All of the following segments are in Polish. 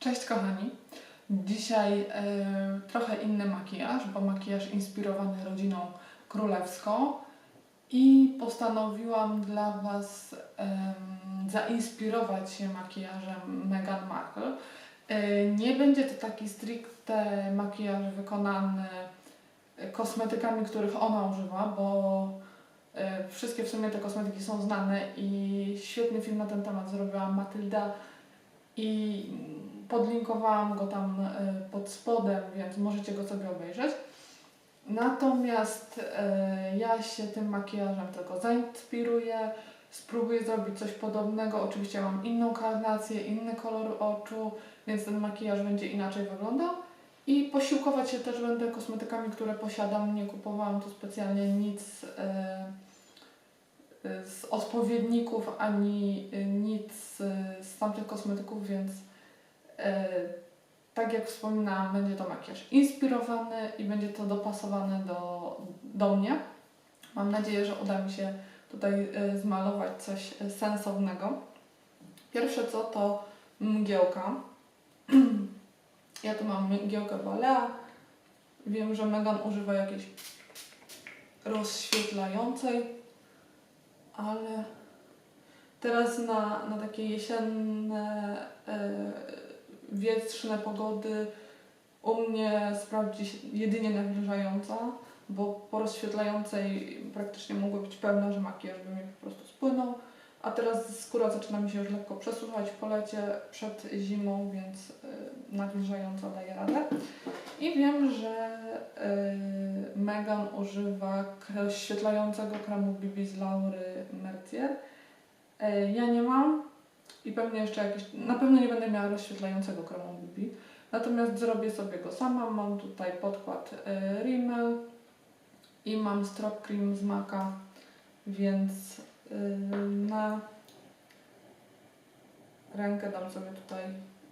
Cześć kochani. Dzisiaj e, trochę inny makijaż, bo makijaż inspirowany rodziną królewską i postanowiłam dla Was em, zainspirować się makijażem Meghan Markle. E, nie będzie to taki stricte makijaż wykonany kosmetykami, których ona używa, bo e, wszystkie w sumie te kosmetyki są znane i świetny film na ten temat zrobiła Matylda i podlinkowałam go tam e, pod spodem, więc możecie go sobie obejrzeć. Natomiast e, ja się tym makijażem tylko zainspiruję, spróbuję zrobić coś podobnego. Oczywiście mam inną karnację, inny kolor oczu, więc ten makijaż będzie inaczej wyglądał. I posiłkować się też będę kosmetykami, które posiadam. Nie kupowałam tu specjalnie nic e, z odpowiedników ani e, nic e, z tamtych kosmetyków, więc e, tak jak wspominałam, będzie to makijaż inspirowany i będzie to dopasowane do, do mnie. Mam nadzieję, że uda mi się tutaj zmalować coś sensownego. Pierwsze co to mgiełka. Ja tu mam mgiełkę Balea. Wiem, że Megan używa jakiejś rozświetlającej, ale teraz na, na takie jesienne, e, wietrzne pogody u mnie sprawdzi się jedynie nawilżająca, bo po rozświetlającej praktycznie mogło być pewne, że makijaż by mi po prostu spłynął. A teraz skóra zaczyna mi się już lekko przesuwać po lecie przed zimą, więc y, nawilżająca daje radę. I wiem, że y, Megan używa rozświetlającego kremu BB z Laury Mercier. Y, ja nie mam i pewnie jeszcze jakieś, na pewno nie będę miała rozświetlającego kremu BB. Natomiast zrobię sobie go sama. Mam tutaj podkład y, Rimmel i mam strop cream z Maka, więc na rękę dam sobie tutaj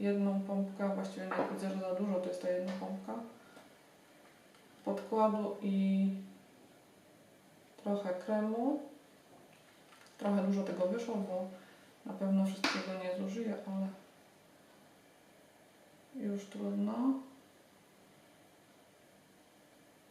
jedną pompkę, właściwie nie widzę, że za dużo to jest ta jedna pompka podkładu i trochę kremu. Trochę dużo tego wyszło, bo na pewno wszystkiego nie zużyję, ale już trudno.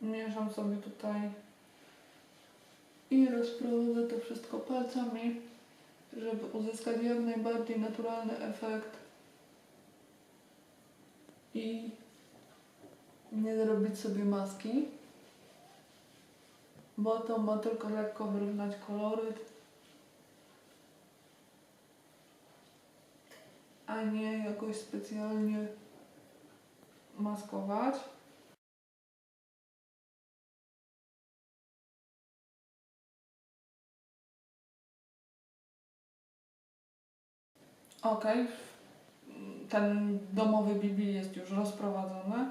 Mieszam sobie tutaj i rozprowadzę to wszystko palcami, żeby uzyskać jak najbardziej naturalny efekt i nie zrobić sobie maski, bo to ma tylko lekko wyrównać koloryt, a nie jakoś specjalnie maskować. Ok, ten domowy BB jest już rozprowadzony.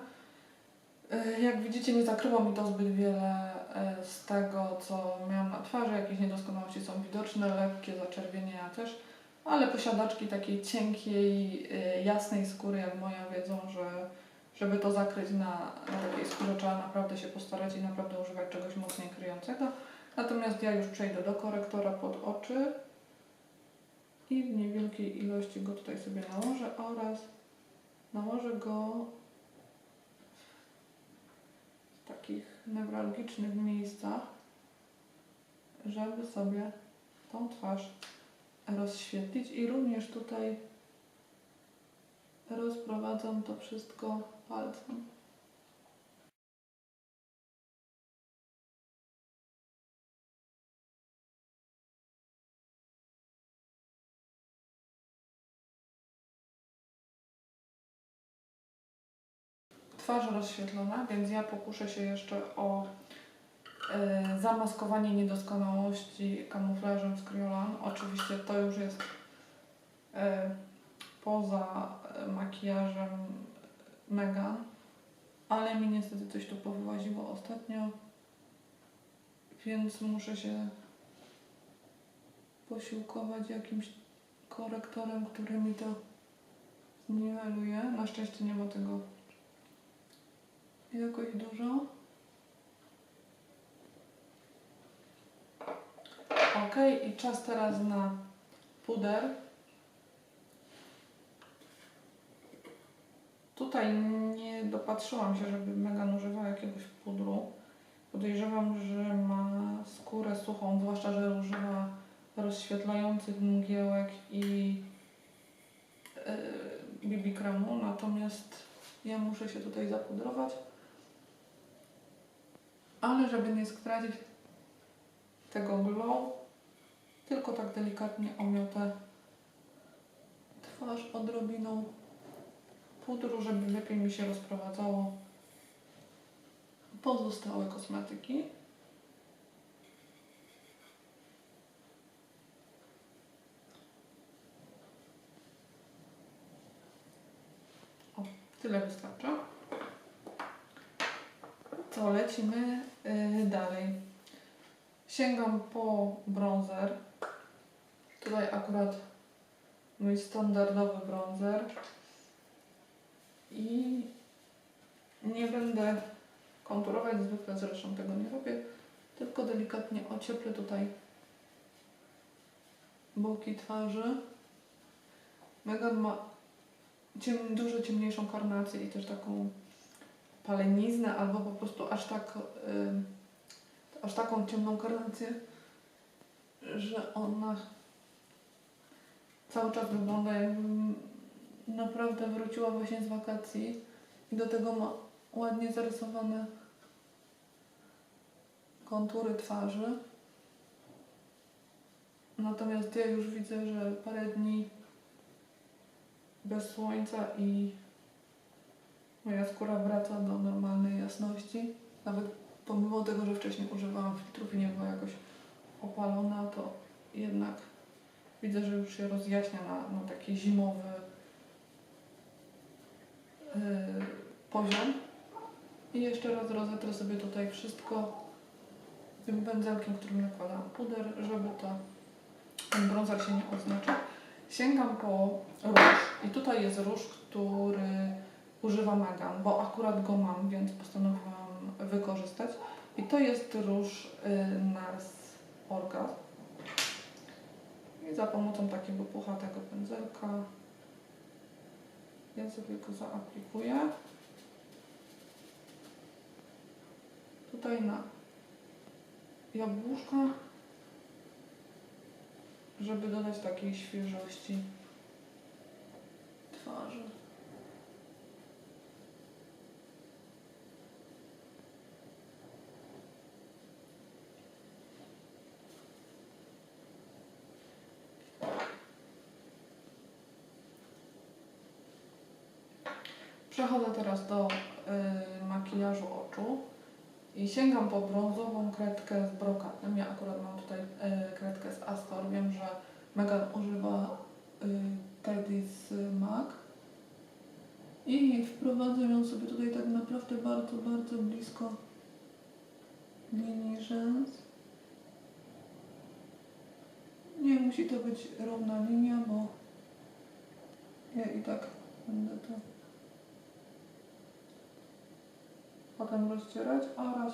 E, Jak widzicie, nie zakryło mi to zbyt wiele e, z tego, co miałam na twarzy. Jakieś niedoskonałości są widoczne, lekkie zaczerwienienia też, ale posiadaczki takiej cienkiej, e, jasnej skóry jak moja wiedzą, że żeby to zakryć na, na takiej skórze trzeba naprawdę się postarać i naprawdę używać czegoś mocniej kryjącego. Natomiast ja już przejdę do korektora pod oczy i w niewielkiej ilości go tutaj sobie nałożę oraz nałożę go w takich newralgicznych miejscach, żeby sobie tą twarz rozświetlić i również tutaj rozprowadzam to wszystko palcem. Twarz rozświetlona, więc ja pokuszę się jeszcze o e, zamaskowanie niedoskonałości kamuflażem z Kryolan. Oczywiście to już jest e, poza e, makijażem Megan, ale mi niestety coś tu powyłaziło ostatnio, więc muszę się posiłkować jakimś korektorem, który mi to zniweluje. Na szczęście nie ma tego jakoś dużo. Ok, i czas teraz na puder. Tutaj nie dopatrzyłam się, żeby Megan używała jakiegoś pudru. Podejrzewam, że ma skórę suchą, zwłaszcza, że używa rozświetlających mgiełek i yy, BB kremu, natomiast ja muszę się tutaj zapudrować. Ale żeby nie stracić tego glow, tylko tak delikatnie omiotę twarz odrobiną pudru, żeby lepiej mi się rozprowadzało pozostałe kosmetyki. Tyle wystarczy. To lecimy dalej. Sięgam po bronzer. Tutaj akurat mój standardowy bronzer. I nie będę konturować, zwykle zresztą tego nie robię, tylko delikatnie ocieplę tutaj boki twarzy. Megan ma ciem, dużo ciemniejszą karnację i też taką paleniznę, albo po prostu aż tak aż taką ciemną karnację, że ona cały czas wygląda jakby naprawdę wróciła właśnie z wakacji i do tego ma ładnie zarysowane kontury twarzy. Natomiast ja już widzę, że parę dni bez słońca i moja skóra wraca do normalnej jasności. Nawet pomimo tego, że wcześniej używałam filtrów i nie była jakoś opalona, to jednak widzę, że już się rozjaśnia na, na taki zimowy yy, poziom. I jeszcze raz rozetrę sobie tutaj wszystko tym pędzelkiem, którym nakładam puder, żeby to ten brązer się nie oznaczył. Sięgam po róż i tutaj jest róż, który używa Megan, bo akurat go mam, więc postanowiłam wykorzystać. I to jest róż y, Nars Orgasm. I za pomocą takiego puchatego pędzelka ja sobie go zaaplikuję. Tutaj na jabłuszka, żeby dodać takiej świeżości twarzy. Przechodzę teraz do y, makijażu oczu i sięgam po brązową kredkę z brokatem. Ja akurat mam tutaj y, kredkę z Astor. Wiem, że Megan używa y, Teddy's MAC. I wprowadzę ją sobie tutaj tak naprawdę bardzo, bardzo blisko linii rzęs. Nie musi to być równa linia, bo ja i tak będę to potem rozcierać oraz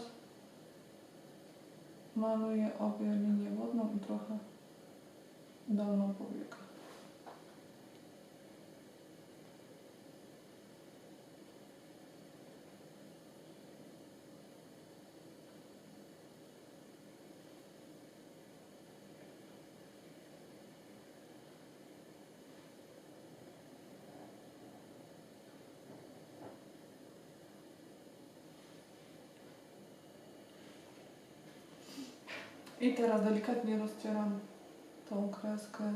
maluję obie linię wodną i trochę dolną powiekę. I teraz delikatnie rozcieram tą kreskę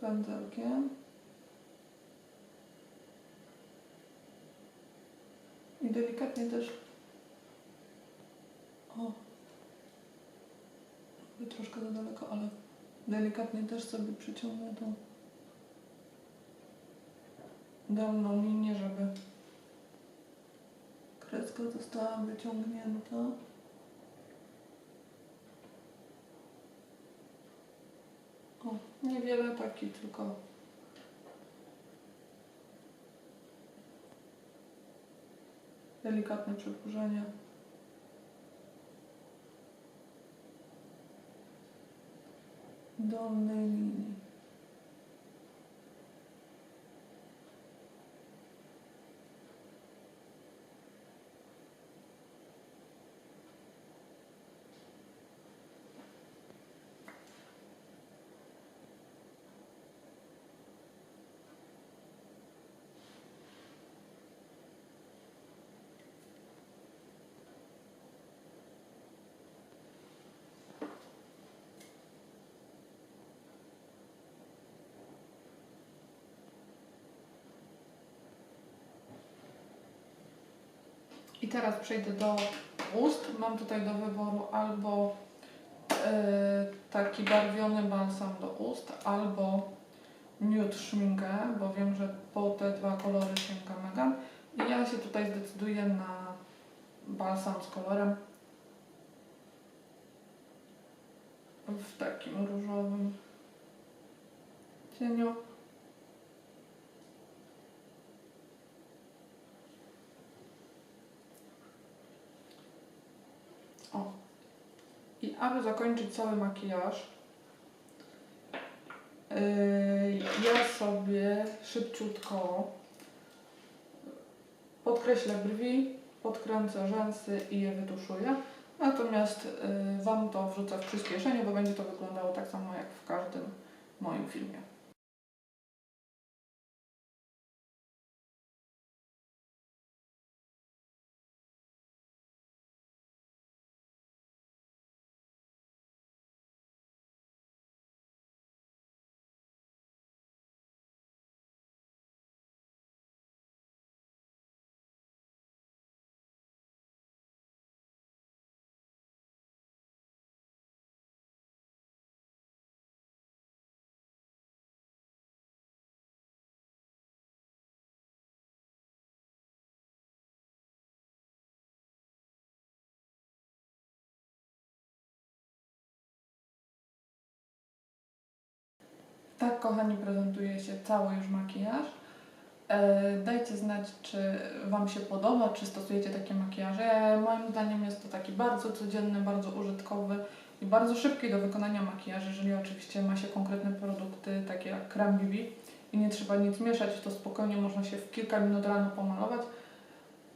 pędzelkiem. I delikatnie też o troszkę za daleko, ale delikatnie też sobie przyciągnę tą dolną linię, żeby kreska została wyciągnięta. O, niewiele taki tylko. Delikatne przedłużenie. Dolnej linii. I teraz przejdę do ust. Mam tutaj do wyboru albo e, taki barwiony balsam do ust, albo nude szminkę, bo wiem, że po te dwa kolory sięga Megan. I ja się tutaj zdecyduję na balsam z kolorem w takim różowym cieniu. O. I aby zakończyć cały makijaż, yy, ja sobie szybciutko podkreślę brwi, podkręcę rzęsy i je wytuszuję. Natomiast yy, Wam to wrzucę w przyspieszenie, bo będzie to wyglądało tak samo jak w każdym moim filmie. Tak, kochani, prezentuje się cały już makijaż. E, Dajcie znać, czy Wam się podoba, czy stosujecie takie makijaże. Moim zdaniem jest to taki bardzo codzienny, bardzo użytkowy i bardzo szybki do wykonania makijaż, jeżeli oczywiście ma się konkretne produkty, takie jak krem BB i nie trzeba nic mieszać, to spokojnie można się w kilka minut rano pomalować.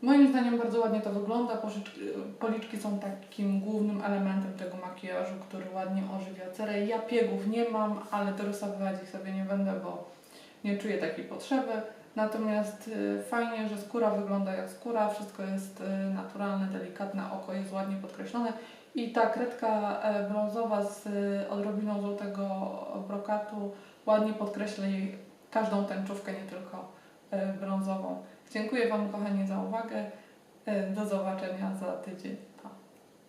Moim zdaniem bardzo ładnie to wygląda. Policzki są takim głównym elementem tego makijażu, który ładnie ożywia cerę. Ja piegów nie mam, ale dorysowywać ich sobie nie będę, bo nie czuję takiej potrzeby. Natomiast y, fajnie, że skóra wygląda jak skóra, wszystko jest y, naturalne, delikatne, oko jest ładnie podkreślone. I ta kredka e, brązowa z y, odrobiną złotego brokatu ładnie podkreśla jej każdą tęczówkę, nie tylko brązową. Dziękuję Wam kochani za uwagę. E, Do zobaczenia za tydzień.